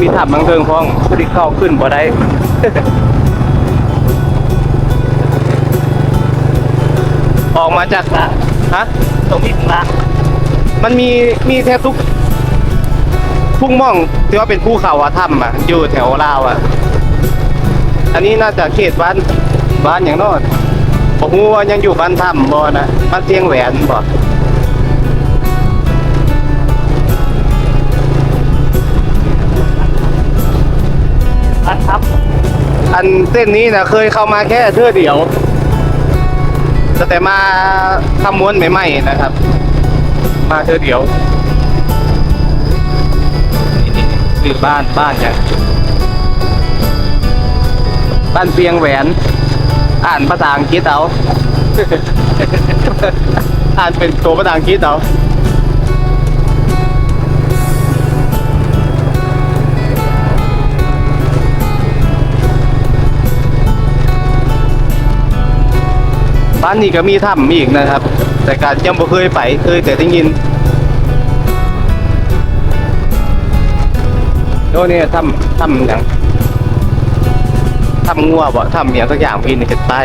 มีถ้ำบางเทิงพ้องผู้ที่เข้าขึ้นบ่ได้ออกมาจากฮะตรงนี้ละมันมีมีแทบทุกทุ่งม่องที่ว่าเป็นภูเขาอะถ้ำอะอยู่แถวลาวอะอันนี้น่าจะเขตบ้านบ้านอย่างโนอนผมว่ายังอยู่บ้านถ้ำบ่นะบ้านเทียงแหวนบ่ อันเส้นนี้นะเคยเข้ามาแค่เทื่อเดียว แต่มาทำม้วนใหม่ๆนะครับ มาเทื่อเดียวนี่คือบ้านบ้านอย่างบ้านเปียงแหวน อ่านภาษาอังกฤษเอา อ่านเป็นตัวภาษาอังกฤษเอาานนี้ก็มีถ้ำอีกนะครับ แต่การยังบ่เคยไปเคยแต่ได้ยินโน่นนี่ถ้ำถ้ำอย่างถ้ำงัวบ่ถ้ำอย่างสักอย่างพี่ในเขตใต้